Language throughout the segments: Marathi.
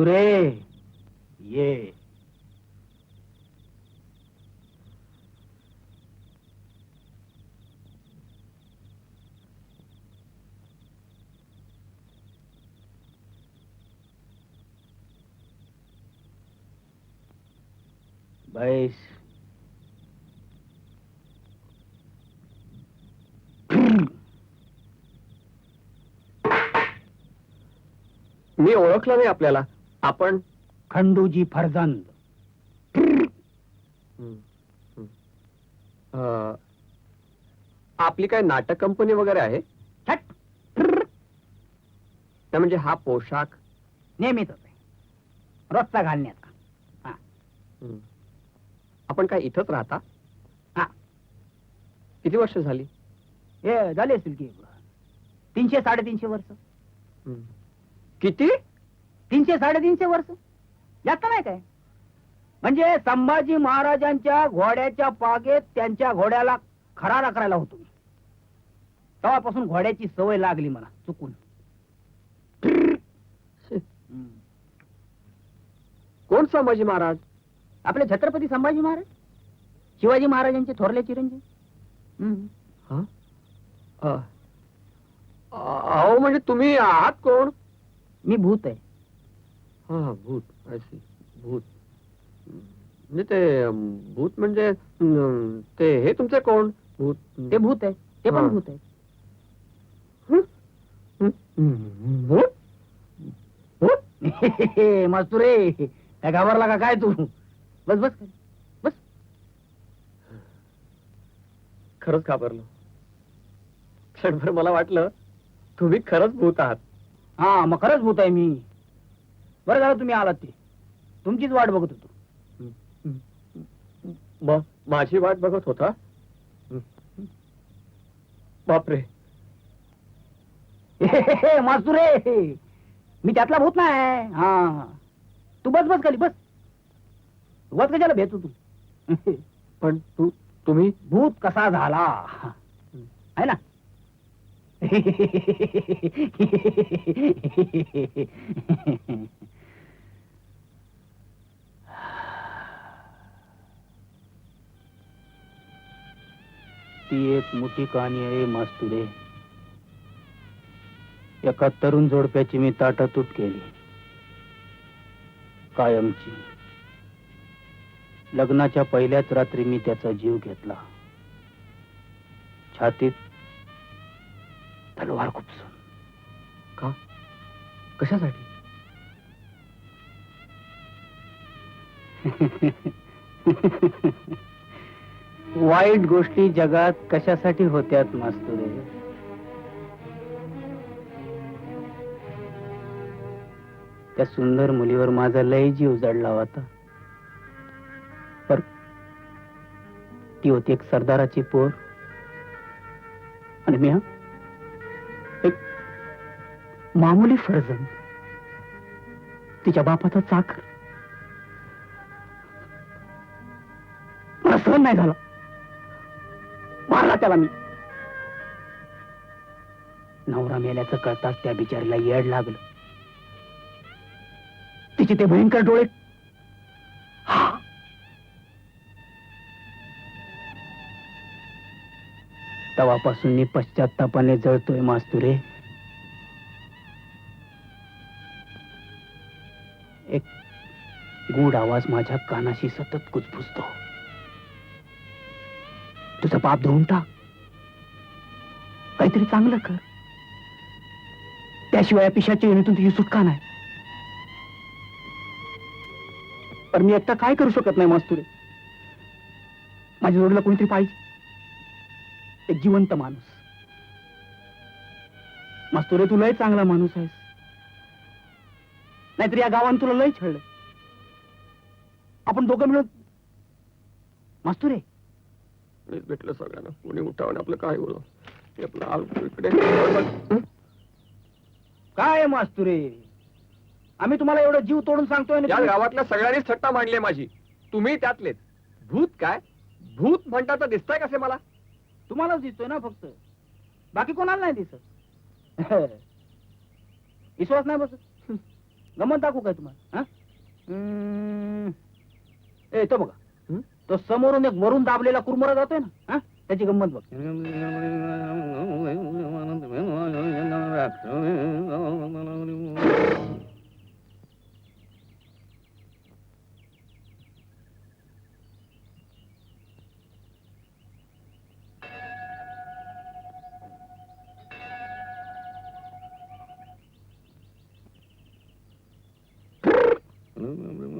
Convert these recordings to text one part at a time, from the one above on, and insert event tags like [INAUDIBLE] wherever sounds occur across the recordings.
सुरे ये. बैस. मी ओळखलं नाही आपल्याला. आपण खंडूजी फरजंद अं, आपली काय नाटक कंपनी वगैरे आहे? छट. म्हणजे हा पोशाख? नेहमीच आहे रोजचा घालण्याचा. आपण काय इथंच राहता? हा. किती वर्ष झाली? हे झाले असतील की तीनशे साडेतीनशे वर्ष. किती? तीनशे साडेतीनशे वर्ष? जास्त नाही काय? म्हणजे संभाजी महाराजांच्या घोड्याच्या पागेत त्यांच्या घोड्याला खरारा करायला होतो. तेव्हापासून घोड्याची सवय लागली मला चुकून. कोण संभाजी महाराज? आपले छत्रपती संभाजी महाराज? शिवाजी महाराजांचे थोरले चिरंजीव. हं? अं, अहो म्हणजे तुम्ही आहात कोण? मी भूत आहे. हा भूत see. भूत. म्हणजे ते भूत म्हणजे ते हे तुमचे कोण? भूत. ते भूत आहे. ते हा. पण भूत आहे. हं? भूत? भूत? मस्तुरे काय घाबरला का काय तू? बस बस. बस. खरंच घाबरलो. क्षणभर मला वाटलं तुम्ही खरंच भूत आहात. हा मग खरंच भूत आहे मी. बरं झालं तुम्ही आलात ते तुमचीच वाट बघत होतो. माझी वाट बघत होता? बापरे. मास्तुरे. मी त्यातला भूत नाही. हा तू बस बस खाली बस. बस कशाला भेटू तू? पण तू तुम्ही? भूत कसा झाला? आहे ना? [LAUGHS] ती एक मोठी कहाणी आहे मास्तुरे. एका तरुण जोडप्याची मी ताटातूट केली. कायमची. लग्नाच्या पहिल्याच रात्री मी त्याचा जीव घेतला. छातीत तलवार खुपसून. का? कशासाठी? [LAUGHS] वाईट गोष्टी जगात कशासाठी होत्यात मास्तुरे? त्या सुंदर मुलीवर माझा लय जीव जडला होता. पर ती होती एक सरदाराची पोर. आणि मी एक मामुली फर्जन तिच्या बापाचा चाकर. मला सहन नाही झाला. त्याला मी. नवरा मेल्याचं कळताच त्या बिचारीला येड लागलं. तिचे ते भयंकर डोळे तवापासून मी पश्चातापाने जळतोय मास्तुरे. एक गूढ आवाज माझ्या कानाशी सतत कुजबुजतो. तुझं पाप धुवून टाक काहीतरी चांगलं कर. त्याशिवाय या पिशाच्या येण्यातून तुझी सुटका नाही. पण मी एकटा काय करू शकत नाही मास्तुरे? माझ्या जोडीला कोणीतरी पाहिजे? एक जिवंत माणूस. मास्तुरे तू लय चांगला माणूस आहेस. नाहीतर या गावानं तुला लय छळलं. आपण दोघं मिळून मास्तुरे मीच भेटलं सगळ्यांना. कोणी उठावं आपलं काय बोल आपलं आल- इकडे? काय मास्तुरे? आम्ही तुम्हाला एवढं जीव तोडून सांगतोय या गावातल्या सगळ्यांनीच थट्टा मांडली माझी. तुम्ही त्यातलेच भूत काय? भूत म्हणता तर दिसताय कसे मला? तुम्हालाच दिसतोय ना फक्त. बाकी कोणाला नाही दिसत? [LAUGHS] विश्वास नाही बसत. [LAUGHS] गमत दाखवू काय तुम्हाला? हा? ए तो बघा? तो समोरून एक वरून दाबलेला कुरमुरा जातोय ना हा? त्याची गंमत बघ. [LAUGHS]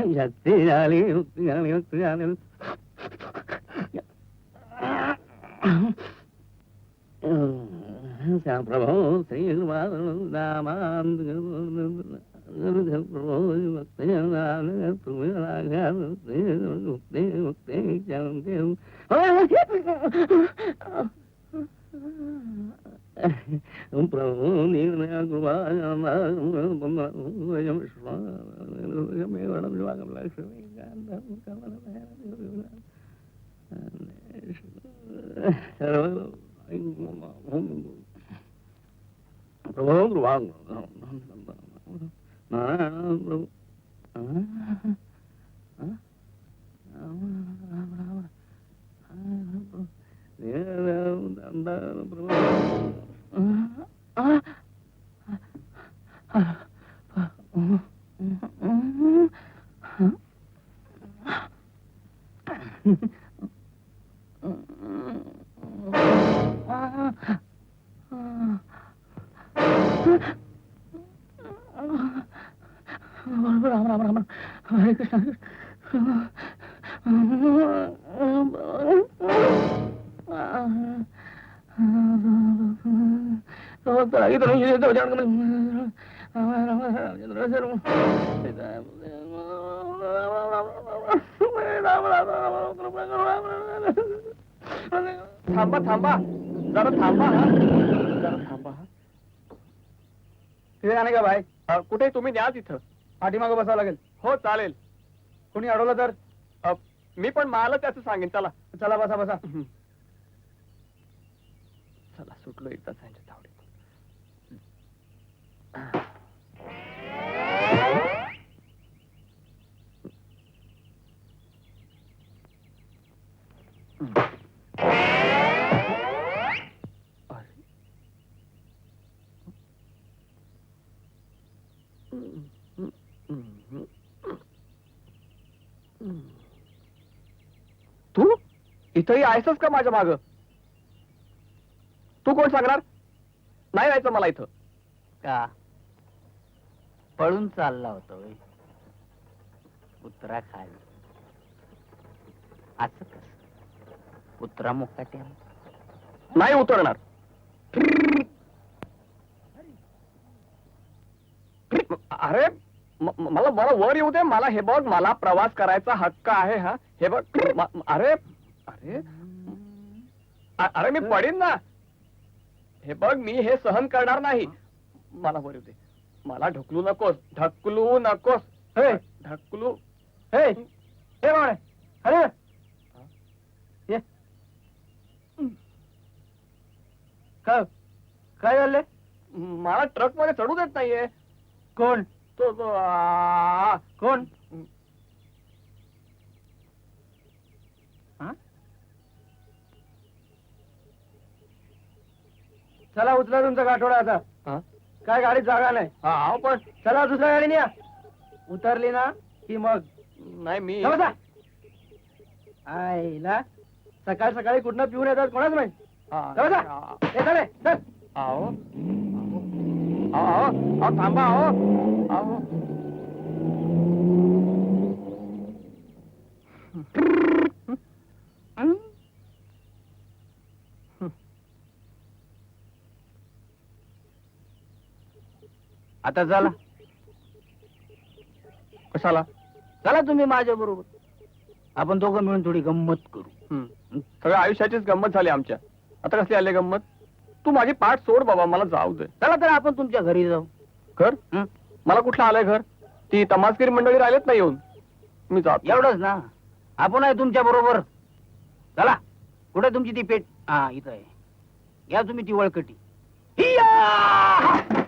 शक्ती झाली मुक्ती झाली मुक्ती झाली प्रभो రోజులు వాంగు Mm-hmm. राम राम हरे कृष्ण थांबा थांबा. जरा थांबा हा. जरा थांबा हा. तिथे जाणे का बाय कुठे तुम्ही द्या तिथं. पाठीमागं बसावं लागेल. हो चालेल. कोणी अडवलं तर? अ, मी पण मला त्याचं सांगेन. चला. चला बसा बसा. चला सुटलो एकदा त्यांच्या तावडीत. तू इथंही आहेसच का माझ्या माग? तू कोण सांगणार? नाही जायचं मला इथं. का? पळून चालला होता होय. कुत्रा खाली असं कस? कुत्रा मुकाट्या. नाही उतरणार. अरे मला मला वर येऊ दे. मला हे बघ मला प्रवास करायचा हक्क आहे हा. हे बघ अरे अरे? अरे मी पडीन ना. हे बघ मी हे सहन करणार नाही. मला वर येऊ दे. मला ढकलू नकोस. ढकलू नकोस. हे. ढकलू. हे. हे बावळे अरे. काय? काय झालंय? मला ट्रकमध्ये चढू देत नाहीये. कोण? तो तो, आ, कोण हा? चला उचला तुमचा गाठोडा आता हा? काय गाडीत जागा नाही हा पण चला दुसऱ्या गाडीने या उतरली ना की मग नाही मी जा बसा. आईला सकाळ सकाळी कुठनं पिऊन येतात कोणाच माहीत हा, बसा. हा. हे चल. थांबा अहो अहो हं? आता चला कशाला? चला तुम्ही माझ्या बरोबर. आपण दोघं मिळून थोडी गंमत करू. सगळ्या आयुष्याचीच गंमत झाली आमच्या. आता कसली आली गंमत? तू माझी पाठ सोड बाबा मला जाऊ दे. चला तर आपण तुमच्या घरी जाऊ. घर? हं? मला कुठलं आलंय घर? ती तमासगिरी मंडळी राहिलेत ना येऊन. मी जात. एवढंच ना? आपण आहे तुमच्या बरोबर. चला. कुठे तुमची ती पेट? हा इथं आहे. घ्या तुम्ही ती वळकटी हिया!